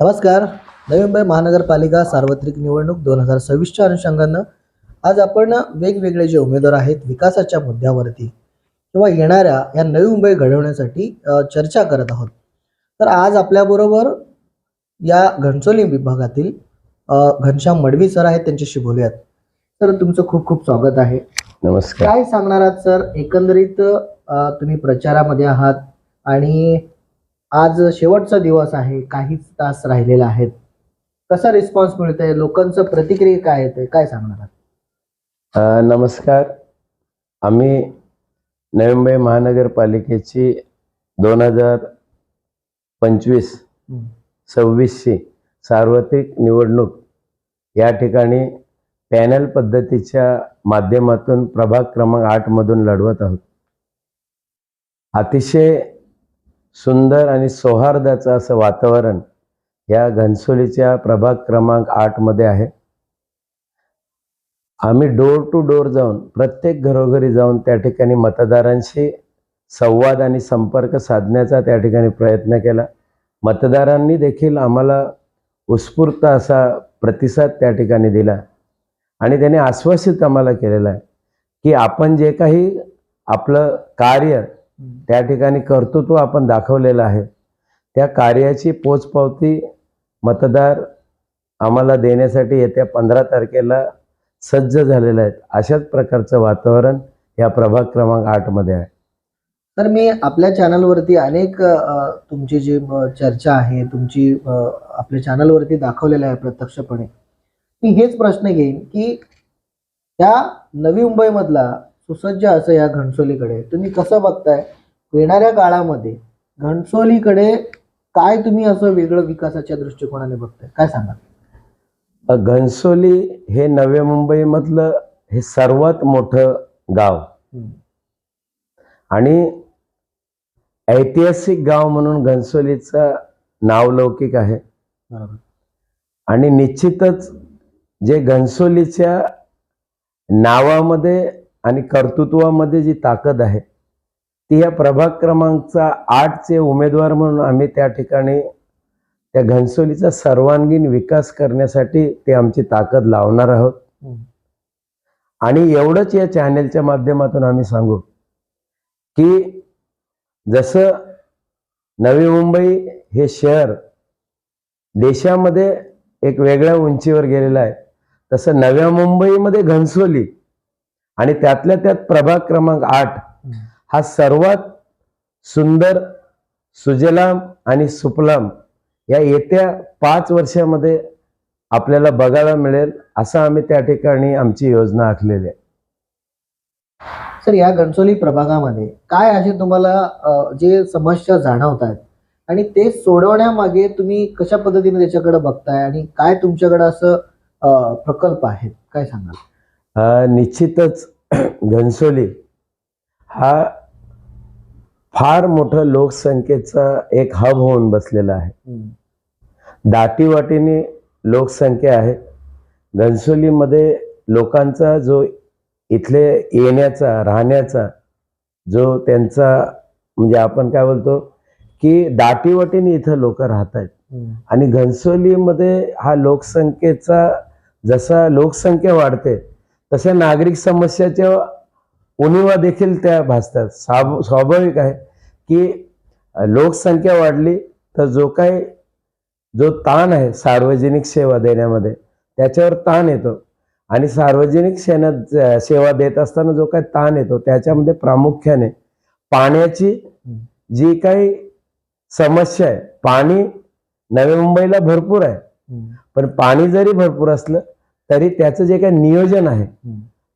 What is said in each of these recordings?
नमस्कार. नवी मुंबई महानगरपालिका सार्वत्रिक निवडणूक दोन हजार सव्वीसच्या अनुषंगानं आज आपण वेगवेगळे जे उमेदवार आहेत विकासाच्या मुद्द्यावरती किंवा येणाऱ्या या नवी मुंबई घडवण्यासाठी चर्चा करत आहोत. तर आज आपल्याबरोबर या घनसोली विभागातील घनश्याम मडवी सर आहेत त्यांच्याशी बोलूयात. सर तुमचं खूप खूप स्वागत आहे. नमस्कार. काय सांगणार आहात सर? एकंदरीत तुम्ही प्रचारामध्ये आहात आणि आज शेवटचा दिवस आहे काहीच तास राहिलेला आहेत. कसा रिस्पॉन्स मिळतोय? लोकांचं प्रतिक्रिया काय येते काय सांगणार आहात? नमस्कार. आम्ही नवी मुंबई महानगरपालिकेची दोन हजार पंचवीस. सव्वीसची सार्वत्रिक निवडणूक या ठिकाणी पॅनल पद्धतीच्या माध्यमातून प्रभाग क्रमांक आठमधून लढवत आहोत. अतिशय सुंदर आणि सौहार्दाचं असं वातावरण या घनसोलीच्या प्रभाग क्रमांक आठमध्ये आहे. आम्ही डोर टू डोर जाऊन प्रत्येक घरोघरी जाऊन त्या ठिकाणी मतदारांशी संवाद आणि संपर्क साधण्याचा त्या ठिकाणी प्रयत्न केला. मतदारांनी देखील आम्हाला उत्स्फूर्त असा प्रतिसाद त्या ठिकाणी दिला. आणि त्याने आश्वासित आम्हाला केलेलं आहे की आपण जे काही आपलं कार्य त्या ठिकाणी कर्तृत्व आपण दाखवलेलं आहे. त्या कार्याची पोचपावती मतदार आम्हाला देण्यासाठी येत्या पंधरा तारखेला सज्ज झालेले आहेत. अशाच प्रकारचं वातावरण या प्रभाग क्रमांक आठमध्ये आहे. तर मी आपल्या चॅनलवरती अनेक तुमची जी चर्चा आहे तुमची आपल्या चॅनलवरती दाखवलेलं आहे प्रत्यक्षपणे. मी हेच प्रश्न घेईन की त्या नवी मुंबईमधला सुसज्ज असं या घणसोलीकडे तुम्ही कसं बघताय? येणाऱ्या काळामध्ये घणसोलीकडे काय तुम्ही असं वेगळं विकासाच्या दृष्टिकोनाने बघताय? काय सांगा अ, घनसोली हे नव्या मुंबईमधलं हे सर्वात मोठं गाव. आणि ऐतिहासिक गाव म्हणून घनसोलीचं नावलौकिक आहे. आणि निश्चितच जे घनसोलीच्या नावामध्ये आणि कर्तृत्वामध्ये जी ताकद आहे ती या प्रभाग क्रमांकचा आठचे उमेदवार म्हणून आम्ही त्या ठिकाणी त्या घनसोलीचा सर्वांगीण विकास करण्यासाठी ते आमची ताकद लावणार आहोत. आणि एवढंच या चॅनेलच्या माध्यमातून आम्ही सांगू की जसं नवी मुंबई हे शहर देशामध्ये एक वेगळ्या उंचीवर गेलेलं आहे तसं नव्या मुंबईमध्ये घनसोली आणि त्यातल्या त्यात प्रभाग क्रमांक आठ हा सर्वात सुंदर सुजलाम आणि सुफलाम या येत्या पाच वर्षामध्ये आपल्याला बघायला मिळेल असं आम्ही त्या ठिकाणी आमची योजना आखलेली आहे. सर या घणसोली प्रभागामध्ये काय असे तुम्हाला जे समस्या जाणवत आहेत आणि ते सोडवण्यामागे तुम्ही कशा पद्धतीने त्याच्याकडे बघताय आणि काय तुमच्याकडे असं प्रकल्प आहेत? काय सांगाल? निश्चितच घनसोली हा फार मोठं लोकसंख्येचा एक हब होऊन बसलेला आहे. दाटीवाटीने लोकसंख्या आहे. घनसोलीमध्ये लोकांचा जो इथले येण्याचा राहण्याचा जो त्यांचा म्हणजे आपण काय बोलतो की दाटीवाटीने इथं लोक राहत आहेत. आणि घनसोलीमध्ये हा लोकसंख्येचा जसा लोकसंख्या वाढते तशा नागरिक समस्याच्या उणीवा देखील त्या भासतात. स्वाभ- स्वाभाविक आहे की लोकसंख्या वाढली तर जो काही जो ताण आहे सार्वजनिक सेवा देण्यामध्ये त्याच्यावर ताण येतो. आणि सार्वजनिक सेना सेवा देत असताना जो काही ताण येतो त्याच्यामध्ये प्रामुख्याने पाण्याची जी काही समस्या आहे पाणी नवी मुंबईला भरपूर आहे. पण पाणी जरी भरपूर असलं तरी त्याचं जे काही नियोजन आहे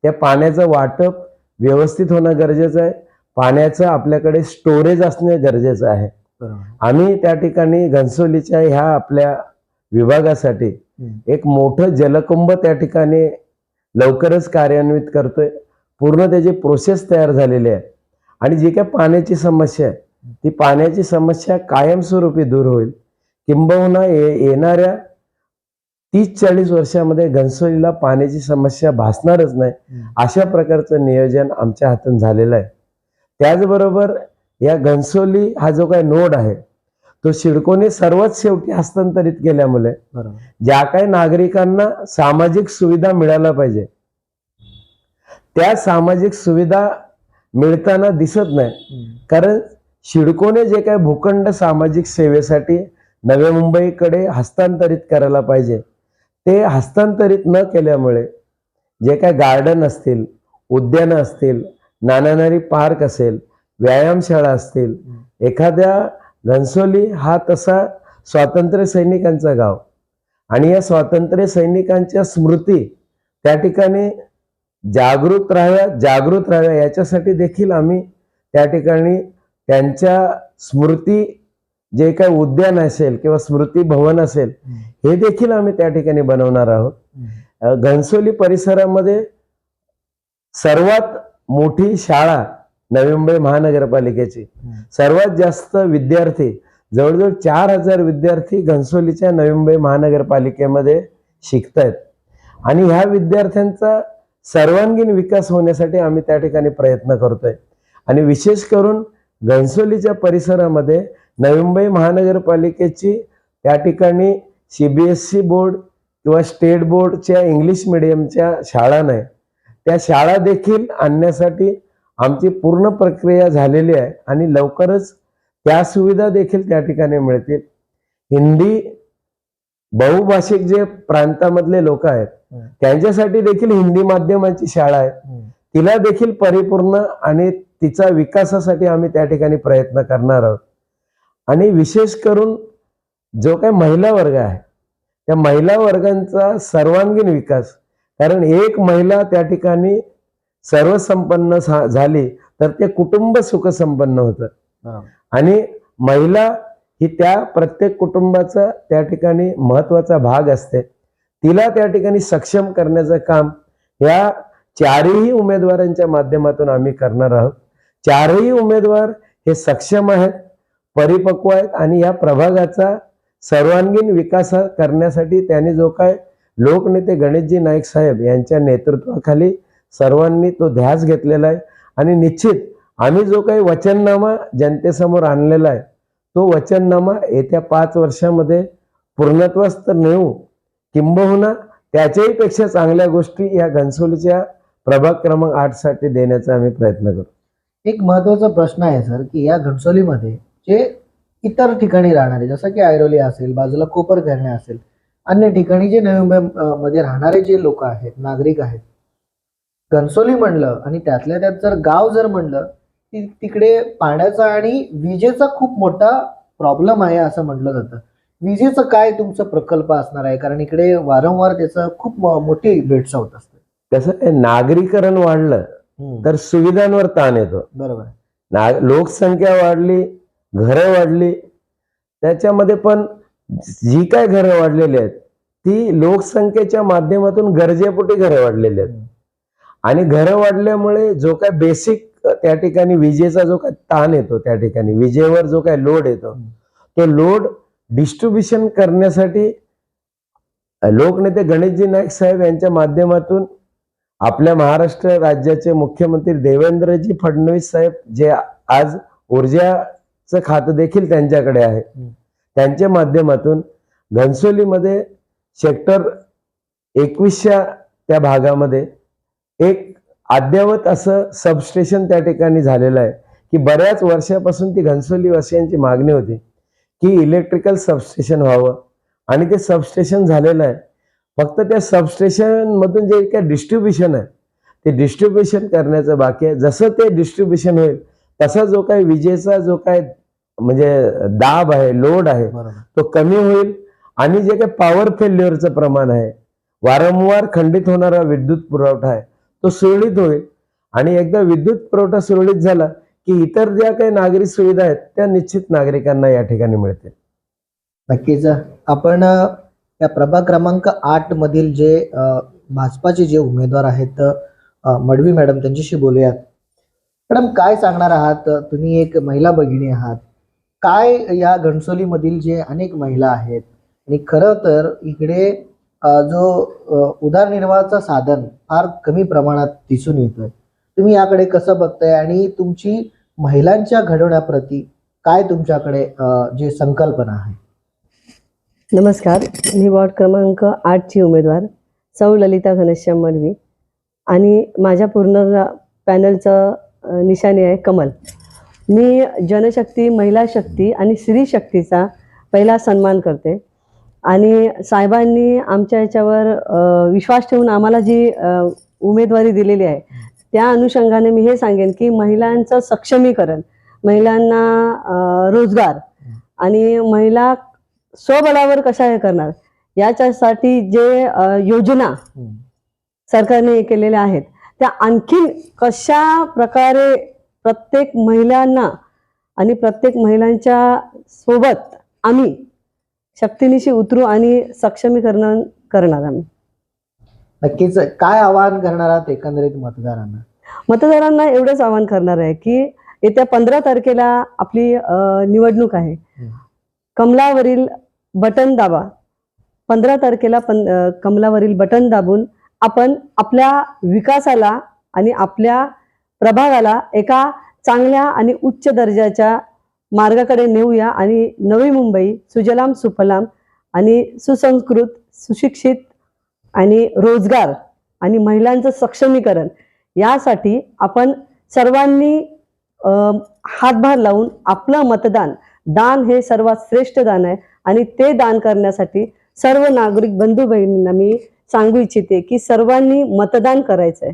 त्या पाण्याचं वाटप व्यवस्थित होणं गरजेचं आहे. पाण्याचं आपल्याकडे स्टोरेज असणे गरजेचं आहे. आम्ही त्या ठिकाणी घनसोलीच्या ह्या आपल्या विभागासाठी एक मोठं जलकुंभ त्या ठिकाणी लवकरच कार्यान्वित करतोय. पूर्ण त्याची प्रोसेस तयार झालेली आहे. आणि जी काय पाण्याची समस्या आहे ती पाण्याची समस्या कायमस्वरूपी दूर होईल. किंबहुना येणाऱ्या तीस चाळीस वर्षामध्ये घनसोलीला पाण्याची समस्या भासणारच नाही. अशा प्रकारचं नियोजन आमच्या हातून झालेलं आहे. त्याचबरोबर या घनसोली हा जो काही नोड आहे तो सिडकोने सर्वात शेवटी हस्तांतरित केल्यामुळे ज्या काही नागरिकांना सामाजिक सुविधा मिळायला पाहिजे त्या सामाजिक सुविधा मिळताना दिसत नाही. कारण शिडकोने जे काही भूखंड सामाजिक सेवेसाठी नव्या मुंबईकडे हस्तांतरित करायला पाहिजे ते हस्तांतरित न केल्यामुळे जे काय गार्डन असतील उद्यानं असतील नानानारी पार्क असेल व्यायामशाळा असतील एखाद्या घनसोली हा तसा स्वातंत्र्य सैनिकांचा गाव. आणि या स्वातंत्र्य सैनिकांच्या स्मृती त्या ठिकाणी जागृत राहाव्या जागृत राहाव्या याच्यासाठी देखील आम्ही त्या ठिकाणी त्यांच्या स्मृती जे काही उद्यान असेल किंवा स्मृती भवन असेल हे देखील आम्ही त्या ठिकाणी बनवणार आहोत. घनसोली परिसरामध्ये सर्वात मोठी शाळा नवी मुंबई महानगरपालिकेची. सर्वात जास्त विद्यार्थी जवळजवळ चार हजार विद्यार्थी घनसोलीच्या नवी मुंबई महानगरपालिकेमध्ये शिकतायत. आणि ह्या विद्यार्थ्यांचा सर्वांगीण विकास होण्यासाठी आम्ही त्या ठिकाणी प्रयत्न करतोय. आणि विशेष करून घनसोलीच्या परिसरामध्ये नवी मुंबई महानगरपालिकेची त्या ठिकाणी सीबीएसई बोर्ड किंवा स्टेट बोर्डच्या इंग्लिश मिडियमच्या शाळा नाही त्या शाळा देखील आणण्यासाठी आमची पूर्ण प्रक्रिया झालेली आहे आणि लवकरच त्या सुविधा देखील त्या ठिकाणी मिळतील हिंदी बहुभाषिक जे प्रांतामधले लोक आहेत. त्यांच्यासाठी देखील हिंदी माध्यमाची शाळा आहे. तिला देखील परिपूर्ण आणि तिचा विकासासाठी आम्ही त्या ठिकाणी प्रयत्न करणार आहोत आणि विशेष करून जो काही महिला वर्ग आहे त्या महिला वर्गांचा सर्वांगीण विकास. कारण एक महिला त्या ठिकाणी सर्वसंपन्न झाली तर ते कुटुंब सुखसंपन्न होतं. आणि महिला ही त्या प्रत्येक कुटुंबाचा त्या ठिकाणी महत्त्वाचा भाग असते. तिला त्या ठिकाणी सक्षम करण्याचं काम या चारही उमेदवारांच्या माध्यमातून आम्ही करणार आहोत. चारही उमेदवार हे सक्षम आहेत. परिपक्व आहेत आणि या प्रभागाचा सर्वांगीण विकास करण्यासाठी त्यांनी जो काय लोकनेते गणेशजी नाईक साहेब यांच्या नेतृत्वाखाली सर्वांनी तो ध्यास घेतलेला आहे. आणि निश्चित आम्ही जो काही वचननामा जनतेसमोर आणलेला आहे तो वचननामा येत्या पाच वर्षामध्ये पूर्णत्वास तर नेऊ किंबहुना त्याच्याही पेक्षा चांगल्या गोष्टी या घनसोलीच्या प्रभाग क्रमांक आठसाठी देण्याचा आम्ही प्रयत्न करू एक महत्त्वाचा प्रश्न आहे सर की या घनसोलीमध्ये जे इतर ठिकाणी राहणारे जसं की ऐरोली असेल बाजूला कोपरखैरणे असेल अन्य ठिकाणी जे नवी मुंबई मध्ये राहणारे जे लोक आहेत नागरिक आहेत घनसोली म्हणलं आणि त्यातल्या त्यात जर गाव जर म्हणलं की तिकडे पाण्याचा आणि विजेचा खूप मोठा प्रॉब्लेम आहे असं म्हटलं जातं. विजेचं काय तुमचा प्रकल्प असणार आहे? कारण इकडे वारंवार त्याचं खूप मोठी भेडसावत असते. कसं नागरीकरण वाढलं तर सुविधांवर ताण येतो. बरोबर लोकसंख्या वाढली घरं वाढली. त्याच्यामध्ये पण जी काय घरं वाढलेली आहेत ती लोकसंख्येच्या माध्यमातून गरजेपोटी घरं वाढलेली आहेत. आणि घरं वाढल्यामुळे जो काय बेसिक त्या ठिकाणी विजेचा जो काय ताण येतो त्या ठिकाणी विजेवर जो काय लोड येतो तो लोड डिस्ट्रीब्युशन करण्यासाठी लोकनेते गणेशजी नाईक साहेब यांच्या माध्यमातून आपल्या महाराष्ट्र राज्याचे मुख्यमंत्री देवेंद्रजी फडणवीस साहेब जे आज ऊर्जा ऊर्जाचं खातं देखील त्यांच्याकडे आहे. त्यांच्या माध्यमातून घनसोलीमध्ये सेक्टर एकवीसच्या त्या भागामध्ये एक अद्ययावत असं सबस्टेशन त्या ठिकाणी झालेलं आहे की बऱ्याच वर्षापासून ती घनसोली वासियांची मागणी होती की इलेक्ट्रिकल सबस्टेशन व्हावं. आणि ते सबस्टेशन झालेलं आहे. फक्त त्या सबस्टेशन मधून जे काय डिस्ट्रीब्युशन आहे ते डिस्ट्रीब्युशन करण्याचं बाकी आहे. जसं ते डिस्ट्रीब्युशन होईल तसा जो काही विजेचा जो काय म्हणजे दाब आहे लोड आहे तो कमी होईल आणि जे काही पॉवर फेल्युअरचं प्रमाण आहे वारंवार खंडित होणारा विद्युत पुरवठा आहे तो सुरळीत होईल. आणि एकदा विद्युत पुरवठा सुरळीत झाला की इतर ज्या काही नागरी सुविधा आहेत त्या निश्चित नागरिकांना या ठिकाणी मिळतील. नक्कीच. आपण या प्रभाग क्रमांक आठ मधील जे भाजपाचे जे उमेदवार आहेत मडवी मॅडम त्यांच्याशी बोलूयात. मॅडम काय सांगणार आहात? तुम्ही एक महिला भगिनी आहात. काय या घणसोलीमधील जे अनेक महिला आहेत? आणि खरं तर इकडे जो उदारनिर्वाहाचं साधन फार कमी प्रमाणात दिसून येतोय. तुम्ही याकडे कसं बघताय? आणि तुमची महिलांच्या घडवण्याप्रती काय तुमच्याकडे जे संकल्पना आहे? नमस्कार. मी वॉर्ड क्रमांक आठची उमेदवार सौ ललिता घनश्याम मडवी. आणि माझ्या पूर्ण पॅनलचं निशाणी आहे कमल. मी जनशक्ती महिला शक्ती आणि स्त्री शक्तीचा पहिला सन्मान करते. आणि साहेबांनी आमच्या याच्यावर विश्वास ठेवून आम्हाला जी उमेदवारी दिलेली आहे त्या अनुषंगाने मी हे सांगेन की महिलांचं सक्षमीकरण महिलांना रोजगार आणि महिला स्वबळावर कशा हे करणार याच्यासाठी जे योजना सरकारने केलेल्या आहेत त्या आणखीन कशा प्रकारे प्रत्येक महिलांना आणि प्रत्येक महिलांच्या सोबत आम्ही शक्तीनिशी उतरू आणि सक्षमीकरण करणार आम्ही. नक्कीच. काय आवाहन करणार आहात एकंदरीत मतदारांना? मतदारांना एवढंच आवाहन करणार आहे की येत्या पंधरा तारखेला आपली निवडणूक आहे. कमलावरील बटन दाबा. पंधरा तारखेला पं कमलावरील बटन दाबून आपण आपल्या विकासाला आणि आपल्या प्रभागाला एका चांगल्या आणि उच्च दर्जाच्या मार्गाकडे नेऊया. आणि नवी मुंबई सुजलाम सुफलाम आणि सुसंस्कृत सुशिक्षित आणि रोजगार आणि महिलांचं सक्षमीकरण यासाठी आपण सर्वांनी हातभार लावून आपलं मतदान दान हे सर्वात श्रेष्ठ दान आहे. आणि ते दान करण्यासाठी सर्व नागरिक बंधू बहिणींना मी सांगू इच्छिते की सर्वांनी मतदान करायचंय.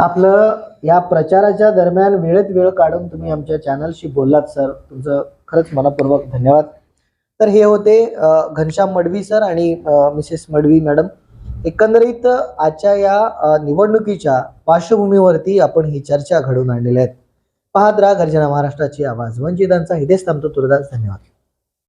आपलं या प्रचाराच्या दरम्यान वेळेत वेळ काढून तुम्ही आमच्या चॅनलशी बोललात सर. तुमचं खरंच मनपूर्वक धन्यवाद. तर हे होते घनश्याम मडवी सर आणि मिसेस मडवी मॅडम. एकंदरीत आजच्या या निवडणुकीच्या पार्श्वभूमीवरती आपण ही चर्चा घडवून आणलेल्या आहेत. पाहत राहा गर्जना महाराष्ट्राची आवाज. वंचितांचा हिदेश थांबतो तुरदास धन्यवाद.